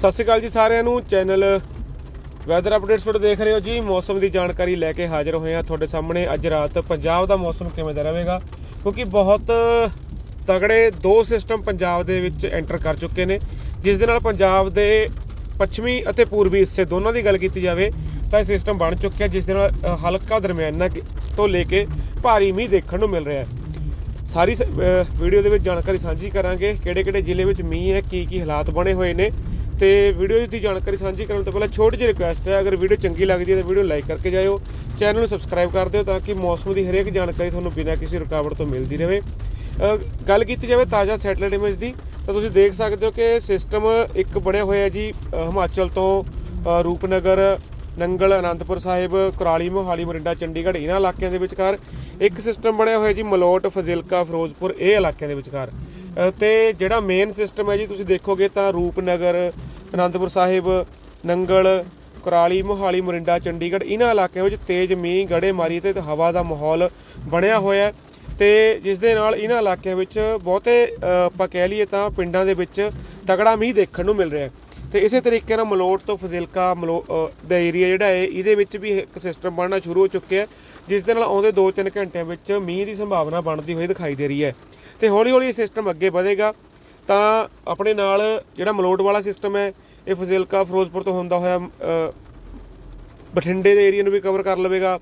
ਸਤਿ ਸ਼੍ਰੀ ਅਕਾਲ ਜੀ ਸਾਰਿਆਂ ਨੂੰ। ਚੈਨਲ ਵੈਦਰ ਅਪਡੇਟਸ ਤੁਹਾਡੇ ਦੇਖ ਰਹੇ ਹੋ ਜੀ। ਮੌਸਮ ਦੀ ਜਾਣਕਾਰੀ ਲੈ ਕੇ ਹਾਜ਼ਰ ਹੋਏ ਹਾਂ ਤੁਹਾਡੇ ਸਾਹਮਣੇ। ਅੱਜ ਰਾਤ ਪੰਜਾਬ ਦਾ ਮੌਸਮ ਕਿਵੇਂ ਦਾ ਰਹੇਗਾ? ਕਿਉਂਕਿ ਬਹੁਤ ਤਗੜੇ ਦੋ ਸਿਸਟਮ ਪੰਜਾਬ ਦੇ ਵਿੱਚ ਐਂਟਰ ਕਰ ਚੁੱਕੇ ਨੇ। ਜਿਸ ਦੇ ਨਾਲ ਪੰਜਾਬ ਦੇ ਪੱਛਮੀ ਅਤੇ ਪੂਰਬੀ ਹਿੱਸੇ ਦੋਨਾਂ ਦੀ ਗੱਲ ਕੀਤੀ ਜਾਵੇ, ਤਾਂ ਇਹ ਸਿਸਟਮ ਬਣ ਚੁੱਕਿਆ, ਜਿਸ ਦੇ ਨਾਲ ਹਲਕਾ ਦਰਮਿਆਨਾ ਤੋਂ ਲੈ ਕੇ ਭਾਰੀ ਮੀਂਹ ਦੇਖਣ ਨੂੰ ਮਿਲ ਰਿਹਾ ਹੈ। ਸਾਰੀ ਸ- ਵੀਡੀਓ ਦੇ ਵਿੱਚ ਜਾਣਕਾਰੀ ਸਾਂਝੀ ਕਰਾਂਗੇ ਕਿਹੜੇ ਕਿਹੜੇ ਜ਼ਿਲ੍ਹੇ ਵਿੱਚ ਮੀਂਹ ਹੈ ਕੀ ਕੀ ਹਾਲਾਤ ਬਣੇ ਹੋਏ ਨੇ। ਤੇ ਵੀਡੀਓ ਦੀ ਜਾਣਕਾਰੀ ਸਾਂਝੀ ਕਰਨ ਤੋਂ ਪਹਿਲਾਂ ਛੋਟੀ ਜਿਹੀ ਰਿਕੁਐਸਟ ਹੈ ਅਗਰ ਵੀਡੀਓ ਚੰਗੀ ਲੱਗਦੀ ਹੈ ਤਾਂ ਵੀਡੀਓ ਲਾਈਕ ਕਰਕੇ ਜਾਇਓ। ਚੈਨਲ ਨੂੰ ਸਬਸਕ੍ਰਾਈਬ ਕਰ ਦਿਓ ਤਾਂ ਕਿ ਮੌਸਮ ਦੀ ਹਰੇਕ ਜਾਣਕਾਰੀ ਤੁਹਾਨੂੰ ਬਿਨਾਂ ਕਿਸੇ ਰੁਕਾਵਟ ਤੋਂ ਮਿਲਦੀ ਰਹੇ। ਗੱਲ ਕੀਤੀ ਜਾਵੇ ਤਾਜ਼ਾ ਸੈਟਲਾਈਟ ਇਮੇਜ ਦੀ ਤਾਂ ਤੁਸੀਂ ਦੇਖ ਸਕਦੇ ਹੋ ਕਿ ਸਿਸਟਮ ਇੱਕ ਬਣਿਆ ਹੋਇਆ ਜੀ ਹਿਮਾਚਲ ਤੋਂ ਰੂਪਨਗਰ ਨੰਗਲ ਅਨੰਦਪੁਰ ਸਾਹਿਬ ਕੁਰਾਲੀ ਮੋਹਾਲੀ ਮੋਰਿੰਡਾ ਚੰਡੀਗੜ੍ਹ ਇਹਨਾਂ ਇਲਾਕਿਆਂ ਦੇ ਵਿਚਕਾਰ ਇੱਕ ਸਿਸਟਮ ਬਣਿਆ ਹੋਇਆ ਜੀ ਮਲੋਟ ਫਜ਼ਿਲਕਾ ਫਿਰੋਜ਼ਪੁਰ ਇਹ ਇਲਾਕਿਆਂ ਦੇ ਵਿਚਕਾਰ। ਅ, ਤੇ ਜਿਹੜਾ ਮੇਨ ਸਿਸਟਮ ਹੈ ਜੀ ਤੁਸੀਂ ਦੇਖੋਗੇ ਤਾਂ ਰੂਪਨਗਰ ਅਨੰਦਪੁਰ ਸਾਹਿਬ, ਨੰਗਲ, ਕੁਰਾਲੀ, ਮੋਹਾਲੀ, ਮੋਰਿੰਡਾ, ਚੰਡੀਗੜ੍ਹ, ਇਹਨਾਂ ਇਲਾਕਿਆਂ ਵਿੱਚ ਤੇਜ਼ ਮੀਂਹ ਗੜੇਮਾਰੀ ਤੇ ਹਵਾ ਦਾ ਮਾਹੌਲ ਬਣਿਆ ਹੋਇਆ ਹੈ। ਤੇ ਜਿਸ ਦੇ ਨਾਲ ਇਹਨਾਂ ਇਲਾਕਿਆਂ ਵਿੱਚ ਬਹੁਤੇ ਆਪਾਂ ਕਹਿ ਲਈਏ ਤਾਂ ਪਿੰਡਾਂ ਦੇ ਵਿੱਚ ਤਗੜਾ ਮੀਂਹ ਦੇਖਣ ਨੂੰ ਮਿਲ ਰਿਹਾ ਹੈ। ਤੇ ਇਸੇ ਤਰੀਕੇ ਨਾਲ ਮਲੋਟ ਤੋਂ ਫਜ਼ਿਲਕਾ, ਮਲੋ ਦਾ ਏਰੀਆ ਜਿਹੜਾ ਹੈ, ਇਹਦੇ ਵਿੱਚ ਵੀ ਇੱਕ ਸਿਸਟਮ ਬਣਨਾ ਸ਼ੁਰੂ ਹੋ ਚੁੱਕਿਆ ਹੈ, ਜਿਸ ਦੇ ਨਾਲ ਆਉਂਦੇ 2-3 ਘੰਟਿਆਂ ਵਿੱਚ ਮੀਂਹ ਦੀ ਸੰਭਾਵਨਾ ਬਣਦੀ ਹੋਈ ਦਿਖਾਈ ਦੇ ਰਹੀ ਹੈ। ਤੇ ਹੌਲੀ-ਹੌਲੀ ਇਹ ਸਿਸਟਮ ਅੱਗੇ ਵਧੇਗਾ। ਤਾਂ ਆਪਣੇ ਨਾਲ ਜਿਹੜਾ ਮਲੋਟ ਵਾਲਾ ਸਿਸਟਮ ਹੈ, ਇਹ ਫਜ਼ਿਲਕਾ, ਫਿਰੋਜ਼ਪੁਰ ਤੋਂ ਹੁੰਦਾ ਹੋਇਆ ਬਠਿੰਡੇ ਦੇ ਏਰੀਆ ਨੂੰ ਵੀ ਕਵਰ ਕਰ ਲਵੇਗਾ।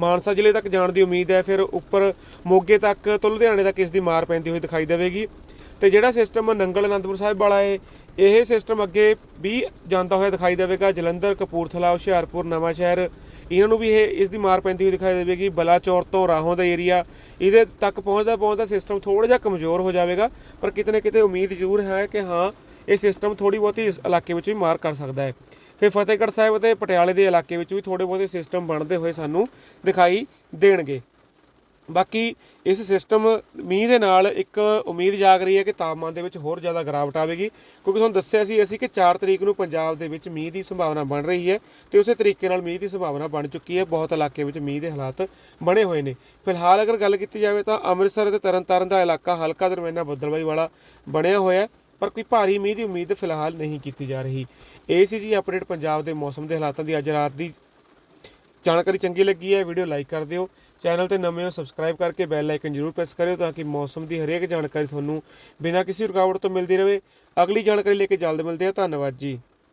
ਮਾਨਸਾ ਜ਼ਿਲ੍ਹੇ ਤੱਕ ਜਾਣ ਦੀ ਉਮੀਦ ਹੈ, ਫਿਰ ਉੱਪਰ ਮੋਗੇ ਤੱਕ ਤੋਂ ਲੁਧਿਆਣੇ ਤੱਕ ਇਸ ਦੀ ਮਾਰ ਪੈਂਦੀ ਹੋਈ ਦਿਖਾਈ ਦੇਵੇਗੀ। ਤੇ ਜਿਹੜਾ ਸਿਸਟਮ ਨੰਗਲ ਅਨੰਦਪੁਰ ਸਾਹਿਬ ਵਾਲਾ ਹੈ, ਇਹ ਸਿਸਟਮ ਅੱਗੇ ਵੀ ਜਾਂਦਾ ਹੋਇਆ ਦਿਖਾਈ ਦੇਵੇਗਾ। ਜਲੰਧਰ, ਕਪੂਰਥਲਾ, ਹੁਸ਼ਿਆਰਪੁਰ ਨਵਾਂ ਸ਼ਹਿਰ ਇਹਨਾਂ ਨੂੰ ਵੀ ਇਹ ਇਸ ਦੀ ਮਾਰ ਪੈਂਦੀ ਹੋਈ ਦਿਖਾਈ ਦੇਵੇਗੀ। ਬਲਾਚੌਰ ਤੋਂ ਰਾਹੋਂ ਦਾ ਏਰੀਆ। ਇਹਦੇ ਤੱਕ ਪਹੁੰਚਦਾ ਪਹੁੰਚਦਾ ਸਿਸਟਮ ਥੋੜਾ ਜਿਹਾ ਕਮਜ਼ੋਰ ਹੋ ਜਾਵੇਗਾ, ਪਰ ਕਿਤੇ ਨਾ ਕਿਤੇ ਉਮੀਦ ਜ਼ਰੂਰ ਹੈ ਕਿ ਹਾਂ, ਇਹ ਸਿਸਟਮ ਥੋੜੀ ਬਹੁਤੀ ਇਸ ਇਲਾਕੇ ਵਿੱਚ ਵੀ ਮਾਰ ਕਰ ਸਕਦਾ ਹੈ। ਫਿਰ ਫਤਿਹਗੜ੍ਹ ਸਾਹਿਬ ਅਤੇ ਪਟਿਆਲੇ ਦੇ ਇਲਾਕੇ ਵਿੱਚ ਵੀ ਥੋੜੇ ਬਹੁਤੇ ਸਿਸਟਮ ਬਣਦੇ ਹੋਏ ਸਾਨੂੰ ਦਿਖਾਈ ਦੇਣਗੇ। ਬਾਕੀ ਇਸ ਸਿਸਟਮ ਮੀਂਹ ਦੇ ਨਾਲ ਇੱਕ ਉਮੀਦ ਜਾਗ ਰਹੀ ਹੈ ਕਿ ਤਾਪਮਾਨ ਦੇ ਵਿੱਚ ਹੋਰ ਜ਼ਿਆਦਾ ਗਿਰਾਵਟ ਆਵੇਗੀ। ਕਿਉਂਕਿ ਤੁਹਾਨੂੰ ਦੱਸਿਆ ਸੀ ਅਸੀਂ ਕਿ 4 ਤਰੀਕ ਨੂੰ ਪੰਜਾਬ ਦੇ ਵਿੱਚ ਮੀਂਹ ਦੀ ਸੰਭਾਵਨਾ ਬਣ ਰਹੀ ਹੈ ਤੇ ਉਸੇ ਤਰੀਕੇ ਨਾਲ ਮੀਂਹ ਦੀ ਸੰਭਾਵਨਾ ਬਣ ਚੁੱਕੀ ਹੈ। ਬਹੁਤ ਇਲਾਕੇ ਵਿੱਚ ਮੀਂਹ ਦੇ ਹਾਲਾਤ ਬਣੇ ਹੋਏ ਨੇ। ਫਿਲਹਾਲ ਅਗਰ ਗੱਲ ਕੀਤੀ ਜਾਵੇ ਤਾਂ ਅੰਮ੍ਰਿਤਸਰ ਅਤੇ ਤਰਨਤਾਰਨ ਦਾ ਇਲਾਕਾ ਹਲਕਾ ਦਰਮਿਆਨਾ ਬੱਦਲਬਾਈ ਵਾਲਾ ਬਣਿਆ ਹੋਇਆ ਹੈ, ਪਰ ਕੋਈ ਭਾਰੀ ਮੀਂਹ ਦੀ ਉਮੀਦ ਫਿਲਹਾਲ ਨਹੀਂ ਕੀਤੀ ਜਾ ਰਹੀ। ਇਹ ਸੀ ਜੀ ਅਪਡੇਟ ਪੰਜਾਬ ਦੇ ਮੌਸਮ ਦੇ ਹਾਲਾਤਾਂ ਦੀ ਅੱਜ ਰਾਤ ਦੀ ਜਾਣਕਾਰੀ ਚੰਗੀ ਲੱਗੀ ਹੈ, ਵੀਡੀਓ ਲਾਈਕ ਕਰ ਦਿਓ। ਚੈਨਲ ਤੇ ਨਵੇਂ ਹੋ, ਸਬਸਕ੍ਰਾਈਬ ਕਰਕੇ ਬੈਲ ਆਈਕਨ ਜਰੂਰ ਪ੍ਰੈਸ ਕਰਿਓ ਤਾਂ ਕਿ ਮੌਸਮ ਦੀ ਹਰੇਕ ਜਾਣਕਾਰੀ ਤੁਹਾਨੂੰ ਬਿਨਾਂ ਕਿਸੇ ਰੁਕਾਵਟ ਤੋਂ ਮਿਲਦੀ ਰਹੇ। ਅਗਲੀ ਜਾਣਕਾਰੀ ਲੈ ਕੇ ਜਲਦ ਮਿਲਦੇ ਹਾਂ। ਧੰਨਵਾਦ ਜੀ।